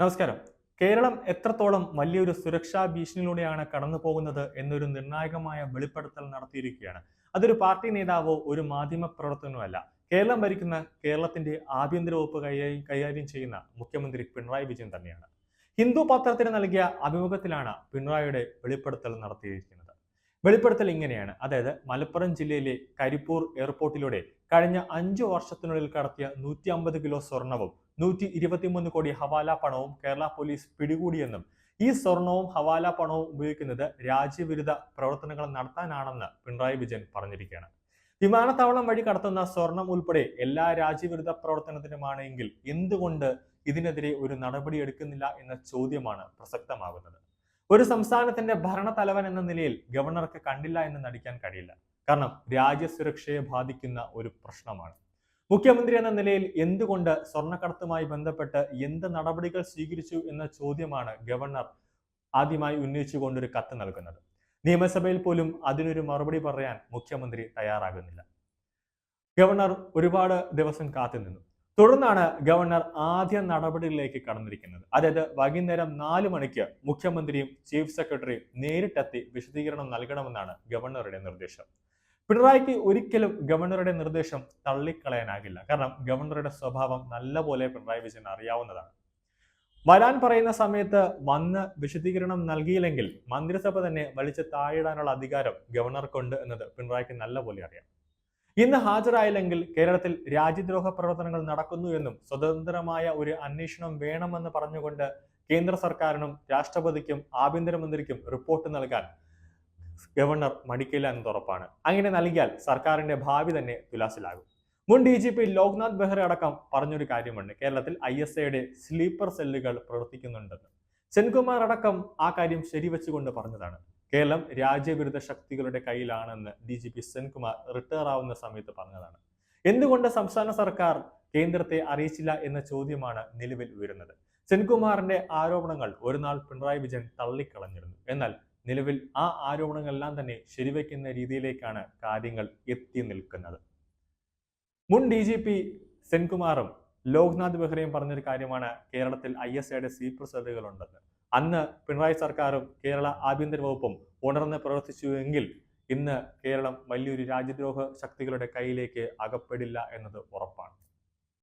നമസ്കാരം. കേരളം എത്രത്തോളം വലിയൊരു സുരക്ഷാ ഭീഷണിയിലൂടെയാണ് കടന്നു പോകുന്നത് എന്നൊരു നിർണായകമായ വെളിപ്പെടുത്തൽ നടത്തിയിരിക്കുകയാണ്. അതൊരു പാർട്ടി നേതാവോ ഒരു മാധ്യമ പ്രവർത്തനമോ അല്ല. കേരളം ഭരിക്കുന്ന കേരളത്തിന്റെ ആഭ്യന്തര വകുപ്പ് കൈകാര്യം കൈകാര്യം ചെയ്യുന്ന മുഖ്യമന്ത്രി പിണറായി വിജയൻ തന്നെയാണ്. ഹിന്ദു പത്രത്തിന് നൽകിയ അഭിമുഖത്തിലാണ് പിണറായിയുടെ വെളിപ്പെടുത്തൽ നടത്തിയിരിക്കുന്നത്. വെളിപ്പെടുത്തൽ ഇങ്ങനെയാണ്. അതായത് മലപ്പുറം ജില്ലയിലെ കരിപ്പൂർ എയർപോർട്ടിലൂടെ കഴിഞ്ഞ അഞ്ചു വർഷത്തിനുള്ളിൽ കടത്തിയ നൂറ്റി അമ്പത് കിലോ സ്വർണവും നൂറ്റി ഇരുപത്തിമൂന്ന് കോടി ഹവാല പണവും കേരള പോലീസ് പിടികൂടിയെന്നും ഈ സ്വർണവും ഹവാല പണവും ഉപയോഗിക്കുന്നത് രാജ്യവിരുദ്ധ പ്രവർത്തനങ്ങൾ നടത്താനാണെന്ന് പിണറായി വിജയൻ പറഞ്ഞിരിക്കുകയാണ്. വിമാനത്താവളം വഴി കടത്തുന്ന സ്വർണം ഉൾപ്പെടെ എല്ലാ രാജ്യവിരുദ്ധ പ്രവർത്തനത്തിനുമാണ് എങ്കിൽ എന്തുകൊണ്ട് ഇതിനെതിരെ ഒരു നടപടി എടുക്കുന്നില്ല എന്ന ചോദ്യമാണ് പ്രസക്തമാകുന്നത്. ഒരു സംസ്ഥാനത്തിന്റെ ഭരണതലവൻ എന്ന നിലയിൽ ഗവർണർക്ക് കണ്ടില്ല എന്ന് നടിക്കാൻ കഴിയില്ല. കാരണം രാജ്യസുരക്ഷയെ ബാധിക്കുന്ന ഒരു പ്രശ്നമാണ്. മുഖ്യമന്ത്രി എന്ന നിലയിൽ എന്തുകൊണ്ട് സ്വർണക്കടത്തുമായി ബന്ധപ്പെട്ട് എന്ത് നടപടികൾ സ്വീകരിച്ചു എന്ന ചോദ്യമാണ് ഗവർണർ ആദ്യമായി ഉന്നയിച്ചുകൊണ്ട് ഒരു കത്ത് നൽകുന്നത്. നിയമസഭയിൽ പോലും അതിനൊരു മറുപടി പറയാൻ മുഖ്യമന്ത്രി തയ്യാറാകുന്നില്ല. ഗവർണർ ഒരുപാട് ദിവസം കാത്തുനിന്നു തുടർന്നാണ് ഗവർണർ ആദ്യ നടപടികളിലേക്ക് കടന്നിരിക്കുന്നത്. അതായത് വൈകുന്നേരം നാല് മണിക്ക് മുഖ്യമന്ത്രിയും ചീഫ് സെക്രട്ടറിയും നേരിട്ടെത്തി വിശദീകരണം നൽകണമെന്നാണ് ഗവർണറുടെ നിർദ്ദേശം. പിണറായിക്ക് ഒരിക്കലും ഗവർണറുടെ നിർദ്ദേശം തള്ളിക്കളയാനാകില്ല. കാരണം ഗവർണറുടെ സ്വഭാവം നല്ലപോലെ പിണറായി വിജയൻ അറിയാവുന്നതാണ്. വരാൻ പറയുന്ന സമയത്ത് വന്ന് വിശദീകരണം നൽകിയില്ലെങ്കിൽ മന്ത്രിസഭ തന്നെ വലിച്ചു താഴിടാനുള്ള അധികാരം ഗവർണർക്കുണ്ട് എന്നത് പിണറായിക്ക് നല്ലപോലെ അറിയാം. ഇന്ന് ഹാജരായില്ലെങ്കിൽ കേരളത്തിൽ രാജ്യദ്രോഹ പ്രവർത്തനങ്ങൾ നടക്കുന്നു എന്നും സ്വതന്ത്രമായ ഒരു അന്വേഷണം വേണമെന്ന് പറഞ്ഞുകൊണ്ട് കേന്ദ്ര സർക്കാരിനും രാഷ്ട്രപതിക്കും ആഭ്യന്തരമന്ത്രിക്കും റിപ്പോർട്ട് നൽകാൻ ഗവർണർ മടിക്കില്ല എന്നത് ഉറപ്പാണ്. അങ്ങനെ നൽകിയാൽ സർക്കാരിന്റെ ഭാവി തന്നെ തുലാസിലാകും. മുൻ D G P Loknath Behera അടക്കം പറഞ്ഞൊരു കാര്യമുണ്ട്. കേരളത്തിൽ ഐ എസ് ഐയുടെ സ്ലീപ്പർ സെല്ലുകൾ പ്രവർത്തിക്കുന്നുണ്ടെന്ന്. സെൻകുമാർ അടക്കം ആ കാര്യം ശരിവെച്ചുകൊണ്ട് പറഞ്ഞതാണ്. കേരളം രാജ്യവിരുദ്ധ ശക്തികളുടെ കയ്യിലാണെന്ന് D G P Senkumar retire ആവുന്ന സമയത്ത് പറഞ്ഞതാണ്. എന്തുകൊണ്ട് സംസ്ഥാന സർക്കാർ കേന്ദ്രത്തെ അറിയിച്ചില്ല എന്ന ചോദ്യമാണ് നിലവിൽ ഉയരുന്നത്. സെൻകുമാറിന്റെ ആരോപണങ്ങൾ ഒരു നാൾ പിണറായി വിജയൻ തള്ളിക്കളഞ്ഞിരുന്നു. എന്നാൽ നിലവിൽ ആ ആരോപണങ്ങളെല്ലാം തന്നെ ശരിവെക്കുന്ന രീതിയിലേക്കാണ് കാര്യങ്ങൾ എത്തി നിൽക്കുന്നത്. മുൻ ഡി ജി പി സെൻകുമാറും ലോക്നാഥ് ബെഹ്റയും പറഞ്ഞൊരു കാര്യമാണ് കേരളത്തിൽ ഐ എസ് സീപ്പർ സെല്ലുകൾ ഉണ്ടെന്ന് അന്ന് പിണറായി സർക്കാരും കേരള ആഭ്യന്തര വകുപ്പും ഉണർന്ന് പ്രവർത്തിച്ചുവെങ്കിൽ ഇന്ന് കേരളം വലിയൊരു രാജ്യദ്രോഹ ശക്തികളുടെ കയ്യിലേക്ക് അകപ്പെടില്ല എന്നത് ഉറപ്പാണ്.